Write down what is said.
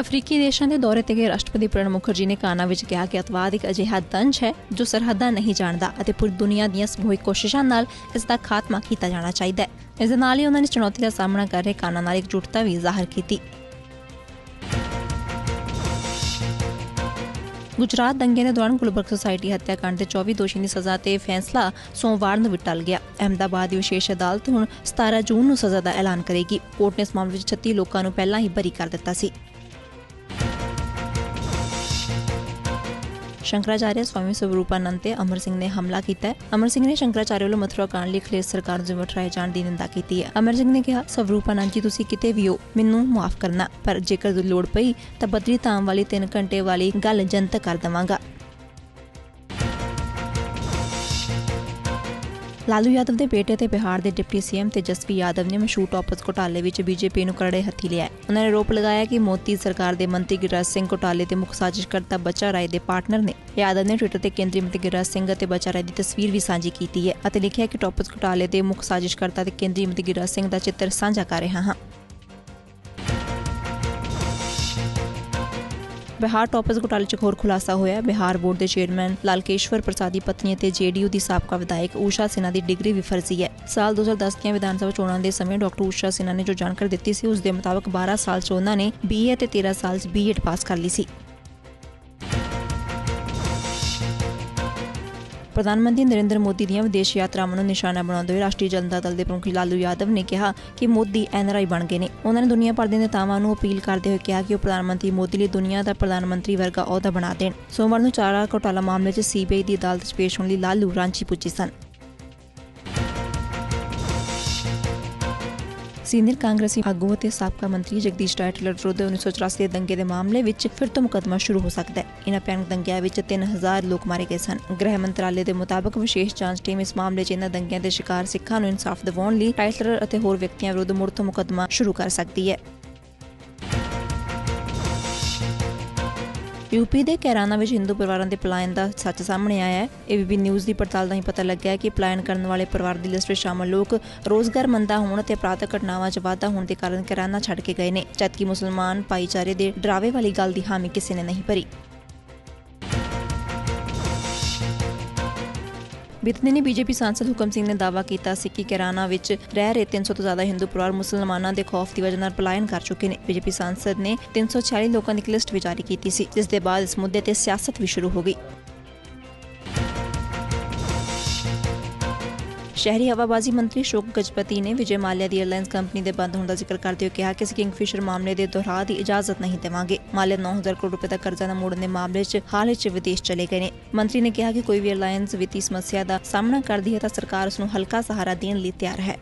ਅਫਰੀਕੀ ਦੇਸ਼ਾਂ ਦੇ ਦੌਰੇ ਤੇ ਗਏ ਰਾਸ਼ਟਰਪਤੀ ਪ੍ਰਣਬ ਮੁਖਰਜੀ ਨੇ ਕਾਨਾ ਵਿੱਚ ਕਿਹਾ ਕਿ ਅਤਵਾਦ ਇੱਕ ਅਜਿਹਾ ਦੰਸ਼ ਹੈ ਜੋ ਸਰਹੱਦਾਂ ਨਹੀਂ ਜਾਣਦਾ ਅਤੇ ਪੂਰੀ ਦੁਨੀਆ ਦੀਆਂ ਸਮੂਹਿਕ ਕੋਸ਼ਿਸ਼ਾਂ ਨਾਲ ਇਸ ਦਾ ਖਾਤਮਾ ਕੀਤਾ ਜਾਣਾ ਚਾਹੀਦਾ ਹੈ। ਇਸ ਦੇ ਨਾਲ ਹੀ ਉਹਨਾਂ ਨੇ ਚੁਣੌਤੀ ਦਾ ਸਾਹਮਣਾ ਕਰ ਰਹੇ ਕਾਨਾ ਨਾਲ ਇਕਜੁੱਟਤਾ ਵੀ ਜ਼ਾਹਰ ਕੀਤੀ। ਗੁਜਰਾਤ ਦੰਗੇ ਦੇ ਦੌਰਾਨ ਗੁਲਬਰਗ ਸੁਸਾਇਟੀ ਹੱਤਿਆਕਾਂਡ ਦੇ 24 ਦੋਸ਼ੀ ਦੀ ਸਜ਼ਾ ਤੇ ਫੈਸਲਾ ਸੋਮਵਾਰ ਨੂੰ ਵਿਟਲ ਗਿਆ। ਅਹਿਮਦਾਬਾਦ ਦੀ ਵਿਸ਼ੇਸ਼ ਅਦਾਲਤ ਹੁਣ 17 ਜੂਨ ਨੂੰ ਸਜ਼ਾ ਦਾ ਐਲਾਨ ਕਰੇਗੀ। ਕੋਰਟ ਨੇ ਇਸ ਮਾਮਲੇ ਵਿੱਚ 36 ਲੋਕਾਂ ਨੂੰ ਪਹਿਲਾਂ ਹੀ ਬਰੀ ਕਰ ਦਿੱਤਾ ਸੀ। ਸ਼ੰਕਰਾਚਾਰਿਆ ਸਵਾਮੀ ਸਵਰੂਪਾਨੰਦ ਤੇ ਅਮਰ ਸਿੰਘ ਨੇ ਹਮਲਾ ਕੀਤਾ ਹੈ। ਅਮਰ ਸਿੰਘ ਨੇ ਸ਼ੰਕਰਾਚਾਰਿਆ ਵੱਲੋਂ ਮਥੁਰਾ ਕਾਂਡ ਲਈ ਖਲੇਸ ਸਰਕਾਰ ਨੂੰ ਜ਼ਿੰਮੇਵਾਰ ਠਹਿਰਾਏ ਜਾਣ ਦੀ ਨਿੰਦਾ ਕੀਤੀ ਹੈ। ਅਮਰ ਸਿੰਘ ਨੇ ਕਿਹਾ ਸਵਰੂਪਾਨੰਦ ਜੀ, ਤੁਸੀਂ ਕਿਤੇ ਵੀ ਹੋ, ਮੈਨੂੰ ਮਾਫ ਕਰਨਾ, ਪਰ ਜੇਕਰ ਲੋੜ ਪਈ ਤਾਂ ਬਦਰੀ ਧਾਮ ਵਾਲੀ 3 ਘੰਟੇ ਵਾਲੀ ਗੱਲ ਜਨਤਕ ਕਰ ਦਵਾਂਗਾ। ਲਾਲੂ ਯਾਦਵ ਦੇ ਬੇਟੇ ਤੇ ਬਿਹਾਰ ਦੇ ਡਿਪਟੀ ਸੀਐਮ ਤੇਜਸਵੀ ਯਾਦਵ ਨੇ ਮਸ਼ਹੂਰ ਟੌਪਸ ਘੁਟਾਲੇ ਵਿੱਚ ਬੀਜੇਪੀ ਨੂੰ ਕਰੜੇ ਹੱਥੀ ਲਿਆ ਹੈ। ਉਹਨਾਂ ਨੇ ਆਰੋਪ ਲਗਾਇਆ ਕਿ ਮੋਦੀ ਸਰਕਾਰ ਦੇ ਮੰਤਰੀ ਗਿਰਾਜ ਸਿੰਘ ਘੁਟਾਲੇ ਦੇ ਮੁੱਖ ਸਾਜ਼ਿਸ਼ਕਰਤਾ ਬੱਚਾ ਰਾਏ ਦੇ ਪਾਰਟਨਰ ਨੇ। ਯਾਦਵ ਨੇ ਟਵਿੱਟਰ ਤੇ ਕੇਂਦਰੀ ਮੰਤਰੀ ਗਿਰਾਜ ਸਿੰਘ ਅਤੇ ਬਚਾ ਰਾਏ ਦੀ ਤਸਵੀਰ ਵੀ ਸਾਂਝੀ ਕੀਤੀ ਹੈ ਅਤੇ ਲਿਖਿਆ ਕਿ ਟੌਪਸ ਘੁਟਾਲੇ ਦੇ ਮੁੱਖ ਸਾਜ਼ਿਸ਼ਕਰਤਾ ਤੇ ਕੇਂਦਰੀ ਮੰਤਰੀ ਗਿਰਾਜ ਸਿੰਘ ਦਾ ਚਿੱਤਰ ਸਾਂਝਾ ਕਰ ਰਿਹਾ ਹਾਂ। ਬਿਹਾਰ ਟੌਪਸ ਘੁਟਾਲੇ 'ਚ ਹੋਰ ਖੁਲਾਸਾ ਹੋਇਆ ਬਿਹਾਰ ਬੋਰਡ ਦੇ ਚੇਅਰਮੈਨ ਲਾਲਕੇਸ਼ਵਰ ਪ੍ਰਸਾਦ ਦੀ ਪਤਨੀ ਅਤੇ ਜੇਡੀਯੂ ਦੀ ਸਾਬਕਾ ਵਿਧਾਇਕ ਊਸ਼ਾ ਸਿਨਹਾ ਦੀ ਡਿਗਰੀ ਵੀ ਫਰਜ਼ੀ ਹੈ। ਸਾਲ 2010 ਦੀਆਂ ਵਿਧਾਨ ਸਭਾ ਚੋਣਾਂ ਦੇ ਸਮੇਂ ਡਾਕਟਰ ਊਸ਼ਾ ਸਿਨਹਾ ਨੇ ਜੋ ਜਾਣਕਾਰੀ ਦਿੱਤੀ ਸੀ, ਉਸ ਦੇ ਮੁਤਾਬਕ 12 ਸਾਲ 'ਚ ਉਹਨਾਂ ਨੇ ਬੀਏ ਤੇ 13 ਸਾਲ 'ਚ ਬੀਐਡ ਪਾਸ ਕਰ ਲਈ ਸੀ। ਪ੍ਰਧਾਨ ਮੰਤਰੀ ਨਰਿੰਦਰ ਮੋਦੀ ਦੀਆਂ ਵਿਦੇਸ਼ ਯਾਤਰਾਵਾਂ ਨੂੰ ਨਿਸ਼ਾਨਾ ਬਣਾਉਂਦੇ ਹੋਏ ਰਾਸ਼ਟਰੀ ਜਨਤਾ ਦਲ ਦੇ ਪ੍ਰਮੁੱਖ ਲਾਲੂ ਯਾਦਵ ਨੇ ਕਿਹਾ ਕਿ ਮੋਦੀ ਐਨਆਰਆਈ ਬਣ ਗਏ ਨੇ। ਉਹਨਾਂ ਨੇ ਦੁਨੀਆ ਭਰ ਦੇ ਨੇਤਾਵਾਂ ਨੂੰ ਅਪੀਲ ਕਰਦੇ ਹੋਏ ਕਿਹਾ ਕਿ ਉਹ ਪ੍ਰਧਾਨ ਮੰਤਰੀ ਮੋਦੀ ਲਈ ਦੁਨੀਆ ਦਾ ਪ੍ਰਧਾਨ ਮੰਤਰੀ ਵਰਗਾ ਅਹੁਦਾ ਬਣਾ ਦੇਣ। ਸੋਮਵਾਰ ਨੂੰ ਚਾਰਾ ਘੋਟਾਲਾ ਮਾਮਲੇ 'ਚ ਸੀਬੀਆਈ ਦੀ ਅਦਾਲਤ 'ਚ ਪੇਸ਼ ਹੋਣ ਲਈ ਲਾਲੂ ਰਾਂਚੀ ਪੁੱਜੇ ਸਨ। ਸੀਨੀਅਰ ਕਾਂਗਰਸੀ ਆਗੂ ਅਤੇ ਸਾਬਕਾ ਮੰਤਰੀ ਜਗਦੀਸ਼ ਟਾਈਟਲਰ ਵਿਰੁੱਧ 1984 ਦੇ ਦੰਗੇ ਦੇ ਮਾਮਲੇ ਵਿੱਚ ਫਿਰ ਤੋਂ ਮੁਕੱਦਮਾ ਸ਼ੁਰੂ ਹੋ ਸਕਦਾ ਹੈ। ਇਹਨਾਂ ਭਿਆਨਕ ਦੰਗਿਆਂ ਵਿੱਚ 3000 ਲੋਕ ਮਾਰੇ ਗਏ ਸਨ। ਗ੍ਰਹਿ ਮੰਤਰਾਲੇ ਦੇ ਮੁਤਾਬਕ ਵਿਸ਼ੇਸ਼ ਜਾਂਚ ਟੀਮ ਇਸ ਮਾਮਲੇ 'ਚ ਇਹਨਾਂ ਦੰਗਿਆਂ ਦੇ ਸ਼ਿਕਾਰ ਸਿੱਖਾਂ ਨੂੰ ਇਨਸਾਫ ਦਿਵਾਉਣ ਲਈ ਟਾਈਟਲਰ ਅਤੇ ਹੋਰ ਵਿਅਕਤੀਆਂ ਵਿਰੁੱਧ ਮੁੜ ਤੋਂ ਮੁਕੱਦਮਾ ਸ਼ੁਰੂ ਕਰ ਸਕਦੀ ਹੈ। ਯੂਪੀ ਦੇ ਕੈਰਾਨਾ ਵਿੱਚ ਹਿੰਦੂ ਪਰਿਵਾਰਾਂ ਦੇ ਪਲਾਇਨ ਦਾ ਸੱਚ ਸਾਹਮਣੇ ਆਇਆ ਹੈ। ਏਬੀਪੀ ਨਿਊਜ਼ ਦੀ ਪੜਤਾਲ ਦਾ ਹੀ ਪਤਾ ਲੱਗਿਆ ਹੈ ਕਿ ਪਲਾਇਨ ਕਰਨ ਵਾਲੇ ਪਰਿਵਾਰ ਦੀ ਲਿਸਟ ਵਿੱਚ ਸ਼ਾਮਲ ਲੋਕ ਰੋਜ਼ਗਾਰ ਮੰਦਾ ਹੋਣ ਅਤੇ ਅਪਰਾਧਕ ਘਟਨਾਵਾਂ 'ਚ ਵਾਧਾ ਹੋਣ ਦੇ ਕਾਰਨ ਕੈਰਾਨਾ ਛੱਡ ਕੇ ਗਏ ਨੇ। ਜਦਕਿ ਮੁਸਲਮਾਨ ਭਾਈਚਾਰੇ ਦੇ ਡਰਾਵੇ ਵਾਲੀ ਗੱਲ ਦੀ ਹਾਮੀ ਕਿਸੇ ਨੇ ਨਹੀਂ ਭਰੀ। ਬੀਤੇ ਦਿਨੀ ਬੀਜੇਪੀ ਸਾਂਸਦ ਹੁਕਮ ਸਿੰਘ ਨੇ ਦਾਅਵਾ ਕੀਤਾ ਸੀ ਕਿ ਕਿਰਾਨਾ ਵਿੱਚ ਰਹਿ ਰਹੇ 300 ਤੋਂ ਜ਼ਿਆਦਾ ਹਿੰਦੂ ਪਰਿਵਾਰ ਮੁਸਲਮਾਨਾਂ ਦੇ ਖੌਫ ਦੀ ਵਜ੍ਹਾ ਨਾਲ ਪਲਾਇਨ ਕਰ ਚੁੱਕੇ ਨੇ। ਬੀਜੇਪੀ ਸਾਂਸਦ ਨੇ 346 ਲੋਕਾਂ ਦੀ ਇੱਕ ਲਿਸਟ ਵੀ ਜਾਰੀ ਕੀਤੀ ਸੀ, ਜਿਸ ਦੇ ਬਾਅਦ ਇਸ ਮੁੱਦੇ ਤੇ ਸਿਆਸਤ ਵੀ ਸ਼ੁਰੂ ਹੋ ਗਈ। ਸ਼ਹਿਰੀ ਹਵਾਬਾਜ਼ੀ ਮੰਤਰੀ ਸ਼ੋਕ ਗਜਪਤੀ ਨੇ ਵਿਜੇ ਮਾਲਿਆ ਦੀ 에ਅਰਲਾਈਨਸ ਕੰਪਨੀ ਦੇ ਬੰਦ ਹੋਣ ਦਾ ਜ਼ਿਕਰ ਕਰਦੇ ਹੋਏ ਕਿਹਾ ਕਿ ਅਸੀਂ ਕਿੰਗਫਿਸ਼ਰ ਮਾਮਲੇ ਦੇ ਦੁਹਰਾਅ ਦੀ ਇਜਾਜ਼ਤ ਨਹੀਂ ਦੇਵਾਂਗੇ। ਮਾਲਿਆ 9000 ਕਰੋੜ ਰੁਪਏ ਦਾ ਕਰਜ਼ਾ ਨਾ ਮੋੜਨ ਦੇ ਮਾਮਲੇ 'ਚ ਹਾਲ ਹੀ 'ਚ ਵਿਦੇਸ਼ ਚਲੇ ਗਏ ਨੇ। ਮੰਤਰੀ ਨੇ ਕਿਹਾ ਕਿ ਕੋਈ ਵੀ 에ਅਰਲਾਈਨਸ ਵਿੱਤੀ ਸਮੱਸਿਆ ਦਾ ਸਾਹਮਣਾ ਕਰਦੀ ਹੈ ਤਾਂ ਸਰਕਾਰ ਉਸ ਨੂੰ ਹਲਕਾ ਸਹਾਰਾ ਦੇਣ ਲਈ ਤਿਆਰ ਹੈ।